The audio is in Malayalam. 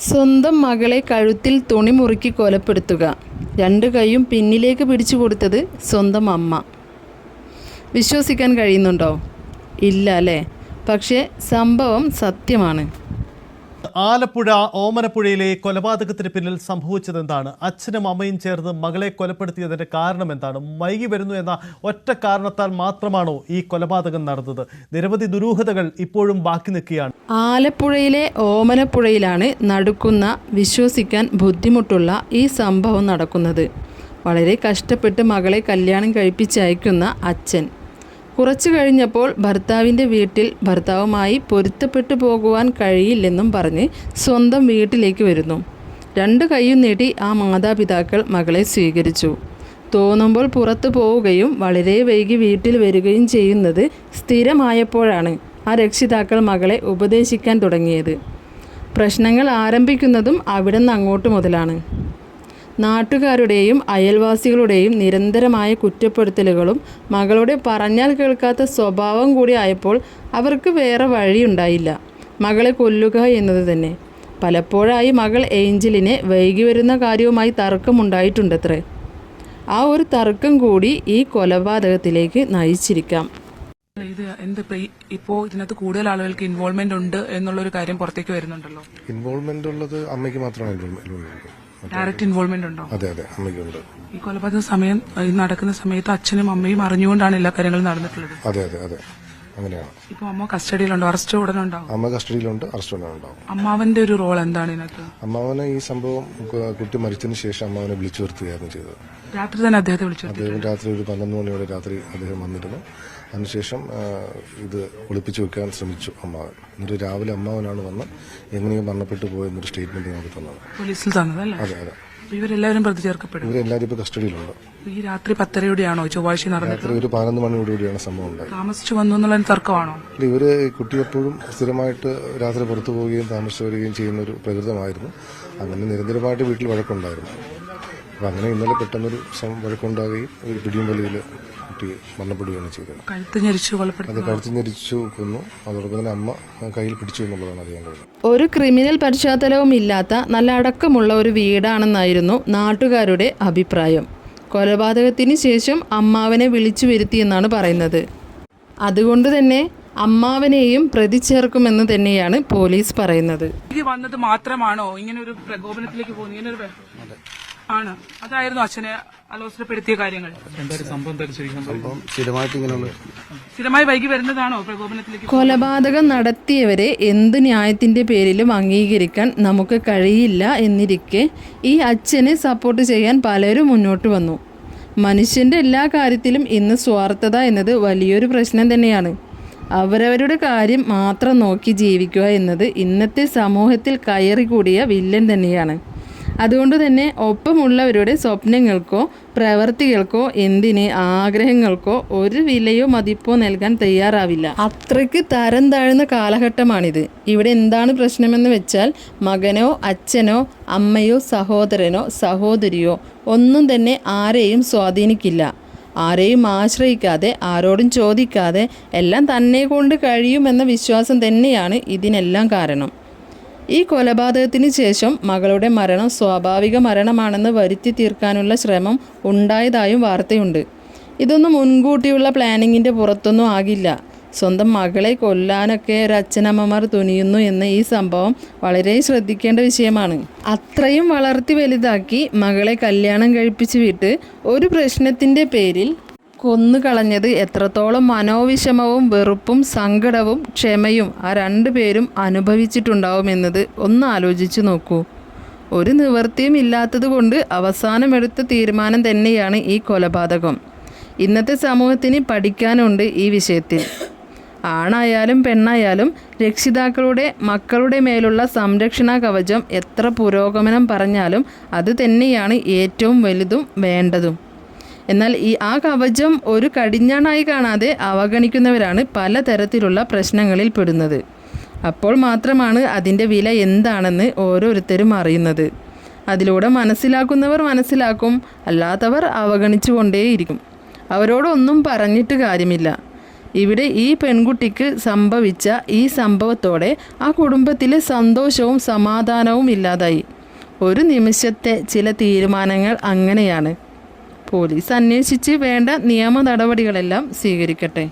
സ്വന്തം മകളെ കഴുത്തിൽ തുണി മുറുക്കി കൊലപ്പെടുത്തുക. രണ്ട് കൈയും പിന്നിലേക്ക് പിടിച്ചു കൊടുത്തത് സ്വന്തം അമ്മ. വിശ്വസിക്കാൻ കഴിയുന്നുണ്ടോ? ഇല്ല അല്ലേ? പക്ഷേ സംഭവം സത്യമാണ്. ആലപ്പുഴ ഓമനപ്പുഴയിലെ കൊലപാതകത്തിന് പിന്നിൽ സംഭവിച്ചത് എന്താണ് അച്ഛനും അമ്മയും ചേർന്ന് മകളെ കൊലപ്പെടുത്തിയതിന്റെ കാരണം എന്താണ് വൈകി വരുന്നു എന്ന ഒറ്റ കാരണത്താൽ മാത്രമാണോ ഈ കൊലപാതകം നടന്നത്? നിരവധി ദുരൂഹതകൾ ഇപ്പോഴും ബാക്കി നിൽക്കുകയാണ്. ആലപ്പുഴയിലെ ഓമനപ്പുഴയിലാണ് നടക്കുന്ന വിശ്വസിക്കാൻ ബുദ്ധിമുട്ടുള്ള ഈ സംഭവം നടക്കുന്നത്. വളരെ കഷ്ടപ്പെട്ട് മകളെ കല്യാണം കഴിപ്പിച്ചയക്കുന്ന അച്ഛൻ. കുറച്ചു കഴിഞ്ഞപ്പോൾ ഭർത്താവിന്റെ വീട്ടിൽ ഭർത്താവുമായി പൊരുത്തപ്പെട്ടു പോകുവാൻ കഴിയില്ലെന്നും പറഞ്ഞ് സ്വന്തം വീട്ടിലേക്ക് വരുന്നു. രണ്ട് കൈയും നീട്ടി ആ മാതാപിതാക്കൾ മകളെ സ്വീകരിച്ചു. തോന്നുമ്പോൾ പുറത്തു പോവുകയും വളരെ വൈകി വീട്ടിൽ വരികയും ചെയ്യുന്നത് സ്ഥിരമായപ്പോഴാണ് ആ രക്ഷിതാക്കൾ മകളെ ഉപദേശിക്കാൻ തുടങ്ങിയത്. പ്രശ്നങ്ങൾ ആരംഭിക്കുന്നതും അവിടെ നിന്ന് അങ്ങോട്ട് മുതലാണ്. നാട്ടുകാരുടെയും അയൽവാസികളുടെയും നിരന്തരമായ കുറ്റപ്പെടുത്തലുകളും മകളുടെ പറഞ്ഞാൽ കേൾക്കാത്ത സ്വഭാവം കൂടി ആയപ്പോൾ അവർക്ക് വേറെ വഴിയുണ്ടായില്ല. മകളെ കൊല്ലുക എന്നത് തന്നെ. പലപ്പോഴായി മകൾ ഏഞ്ചലിനെ വൈകി വരുന്ന കാര്യവുമായി തർക്കമുണ്ടായിട്ടുണ്ടത്രേ. ആ ഒരു തർക്കം കൂടി ഈ കൊലപാതകത്തിലേക്ക് നയിച്ചിരിക്കാം. ഇത് എന്ത് ഇപ്പോ ഇതിനകത്ത് കൂടുതൽ ആളുകൾക്ക് ഇൻവോൾവ്മെന്റ് ഉണ്ട് എന്നുള്ള ഒരു കാര്യം പുറത്തേക്ക് വരുന്നുണ്ടല്ലോ? ഇൻവോൾവ്മെന്റ് ഉള്ളത് അമ്മയ്ക്ക് മാത്രമാണ് ഇൻവോൾവ്മെന്റ് ഉള്ളത് ഡയറക്റ്റ് ഇൻവോൾവ്മെന്റ് ഉണ്ടോ? അതെ അതെ അമ്മയ്ക്കുണ്ട്. ഈ കൊലപാതക സമയം ഈ നടക്കുന്ന സമയത്ത് അച്ഛനും അമ്മയും അറിഞ്ഞുകൊണ്ടാണ് എല്ലാ കാര്യങ്ങളും നടന്നിട്ടുള്ളത്. അതെ അതെ അതെ. അങ്ങനെയാണ് ഇപ്പൊ അമ്മ കസ്റ്റഡിയിലുണ്ടോ അറസ്റ്റ് ഉടനെ ഉണ്ടാവും അമ്മ കസ്റ്റഡിയിലുണ്ട് അറസ്റ്റ് ഉണ്ടാവും അമ്മാവന്റെ ഒരു റോൾ എന്താണ് ഇതിനകത്ത്? അമ്മാവനെ ഈ സംഭവം കുട്ടി മരിച്ചതിന് ശേഷം അമ്മാവനെ വിളിച്ചു വരുത്തുകയായിരുന്നു ചെയ്തത്. രാത്രി തന്നെ അദ്ദേഹത്തെ വിളിച്ചു അദ്ദേഹം രാത്രി ഒരു പന്ത്രണ്ട് മണിയോടെ രാത്രി അദ്ദേഹം വന്നിരുന്നു. അതിനുശേഷം ആ, ഇത് ഒളിപ്പിച്ചു വെക്കാൻ ശ്രമിച്ചു അമ്മാവൻ. എന്നിട്ട് രാവിലെ അമ്മാവനാണ് വന്ന് എങ്ങനെയും മരണപ്പെട്ടു പോയെന്നൊരു സ്റ്റേറ്റ്മെന്റ് ഞങ്ങൾക്ക് തന്നത്. പോലീസിൽ തന്നതല്ലേ? അതെ അതെ. ഇവരെല്ലാവരും പ്രതി ചേർക്കപ്പെടും. ഇവരെല്ലാവരും ഇപ്പൊ കസ്റ്റഡിയിലുണ്ട്. ഈ രാത്രി പത്തരയോടെയാണോ ചൊവ്വാഴ്ച നടന്നത് രാത്രി ഒരു പതിനൊന്ന് മണിയോടുകൂടിയാണ് സംഭവം ഉണ്ടായത്. താമസിച്ചു വന്നു എന്നുള്ള തർക്കമാണോ? ഇല്ല, ഇവർ കുട്ടി എപ്പോഴും സ്ഥിരമായിട്ട് രാത്രി പുറത്തു പോവുകയും താമസിച്ചു വരികയും ചെയ്യുന്ന ഒരു പ്രകൃതമായിരുന്നു. അങ്ങനെ നിരന്തരമായിട്ട് വീട്ടിൽ വഴക്കുണ്ടായിരുന്നു. അപ്പൊ അങ്ങനെ ഇന്നലെ പെട്ടെന്നൊരു സം- വഴക്കുണ്ടാകുകയും ഒരു പിടിയും വലിയിൽ കുട്ടി മരണപ്പെടുകയാണ് ചെയ്തത്. അത് കഴുത്ത് ഞെരിച്ചു കൊന്നു. അതോടൊപ്പം തന്നെ അമ്മ കയ്യിൽ പിടിച്ചു എന്നുള്ളതാണ് അറിയാൻ കഴിയുന്നത്. ഒരു ക്രിമിനൽ പശ്ചാത്തലവും ഇല്ലാത്ത നല്ല അടക്കമുള്ള ഒരു വീടാണെന്നായിരുന്നു നാട്ടുകാരുടെ അഭിപ്രായം. കൊലപാതകത്തിന് ശേഷം അമ്മാവനെ വിളിച്ചു വരുത്തിയെന്നാണ് പറയുന്നത്. അതുകൊണ്ട് തന്നെ അമ്മാവനെയും പ്രതി ചേർക്കുമെന്ന് തന്നെയാണ് പോലീസ് പറയുന്നത്. ഇത് വന്നത് മാത്രമാണോ? ഇങ്ങനെ ഒരു പ്രകോപനത്തിലേക്ക് പോകുന്നത് ആണ്. അതായിരുന്നു അച്ഛനെ അലോസരപ്പെടുത്തിയ കാര്യങ്ങൾ. സ്ഥിരമായിട്ട് ഇങ്ങനെയുള്ള സ്ഥിരമായി വൈകി വരുന്നതാണോ പ്രകോപനത്തിലേക്ക് കൊലപാതകം നടത്തിയവരെ എന്ത് ന്യായത്തിന്റെ പേരിലും അംഗീകരിക്കാൻ നമുക്ക് കഴിയില്ല എന്നിരിക്കെ ഈ അച്ഛനെ സപ്പോർട്ട് ചെയ്യാൻ പലരും മുന്നോട്ട് വന്നു. മനുഷ്യന്റെ എല്ലാ കാര്യത്തിലും ഇന്ന് സ്വാർത്ഥത എന്നത് വലിയൊരു പ്രശ്നം തന്നെയാണ്. അവരവരുടെ കാര്യം മാത്രം നോക്കി ജീവിക്കുക എന്നത് ഇന്നത്തെ സമൂഹത്തിൽ കയറി കൂടിയ വില്ലൻ തന്നെയാണ്. അതുകൊണ്ട് തന്നെ ഒപ്പമുള്ളവരുടെ സ്വപ്നങ്ങൾക്കോ പ്രവർത്തികൾക്കോ എന്തിന് ആഗ്രഹങ്ങൾക്കോ ഒരു വിലയോ മതിപ്പോ നൽകാൻ തയ്യാറാവില്ല. അത്രയ്ക്ക് തരം താഴ്ന്ന കാലഘട്ടമാണിത്. ഇവിടെ എന്താണ് പ്രശ്നമെന്ന് വെച്ചാൽ മകനോ അച്ഛനോ അമ്മയോ സഹോദരനോ സഹോദരിയോ ഒന്നും തന്നെ ആരെയും സ്വാധീനിക്കില്ല. ആരെയും ആശ്രയിക്കാതെ ആരോടും ചോദിക്കാതെ എല്ലാം തന്നെ കൊണ്ട് കഴിയുമെന്ന വിശ്വാസം തന്നെയാണ് ഇതിനെല്ലാം കാരണം. ഈ കൊലപാതകത്തിന് ശേഷം മകളുടെ മരണം സ്വാഭാവിക മരണമാണെന്ന് വരുത്തി തീർക്കാനുള്ള ശ്രമം ഉണ്ടായതായും വാർത്തയുണ്ട്. ഇതൊന്നും മുൻകൂട്ടിയുള്ള പ്ലാനിങ്ങിന്റെ പുറത്തൊന്നും ആകില്ല. സ്വന്തം മകളെ കൊല്ലാനൊക്കെ ഒരു അച്ഛനമ്മമാർ തുനിയുന്നു എന്ന ഈ സംഭവം വളരെ ശ്രദ്ധിക്കേണ്ട വിഷയമാണ്. അത്രയും വളർത്തി വലുതാക്കി മകളെ കല്യാണം കഴിപ്പിച്ച് വിട്ട് ഒരു പ്രശ്നത്തിന്റെ പേരിൽ കൊന്നുകളഞ്ഞത് എത്രത്തോളം മനോവിഷമവും വെറുപ്പും സങ്കടവും ക്ഷമയും ആ രണ്ടു പേരും അനുഭവിച്ചിട്ടുണ്ടാവുമെന്നത് ഒന്ന് ആലോചിച്ചു നോക്കൂ. ഒരു നിവൃത്തിയും ഇല്ലാത്തത് കൊണ്ട് അവസാനമെടുത്ത തീരുമാനം തന്നെയാണ് ഈ കൊലപാതകം. ഇന്നത്തെ സമൂഹത്തിന് പഠിക്കാനുണ്ട് ഈ വിഷയത്തിൽ. ആണായാലും പെണ്ണായാലും രക്ഷിതാക്കളുടെ മക്കളുടെ മേലുള്ള സംരക്ഷണ കവചം എത്ര പുരോഗമനം പറഞ്ഞാലും അത് തന്നെയാണ് ഏറ്റവും വലുതും വേണ്ടതും. എന്നാൽ ഈ ആ കവചം ഒരു കടിഞ്ഞാണായി കാണാതെ അവഗണിക്കുന്നവരാണ് പലതരത്തിലുള്ള പ്രശ്നങ്ങളിൽ പെടുന്നത്. അപ്പോൾ മാത്രമാണ് അതിന്റെ വില എന്താണെന്ന് ഓരോരുത്തരും അറിയുന്നത്. അതിലൂടെ മനസ്സിലാക്കുന്നവർ മനസ്സിലാക്കും അല്ലാത്തവർ അവഗണിച്ചുകൊണ്ടേയിരിക്കും. അവരോടൊന്നും പറഞ്ഞിട്ട് കാര്യമില്ല. ഇവിടെ ഈ പെൺകുട്ടിക്ക് സംഭവിച്ച ഈ സംഭവത്തോടെ ആ കുടുംബത്തിലെ സന്തോഷവും സമാധാനവും ഇല്ലാതായി. ഒരു നിമിഷത്തെ ചില തീരുമാനങ്ങൾ അങ്ങനെയാണ്. പോലീസ് അന്വേഷിച്ച് വേണ്ട നിയമ നടപടികളെല്ലാം സ്വീകരിക്കട്ടെ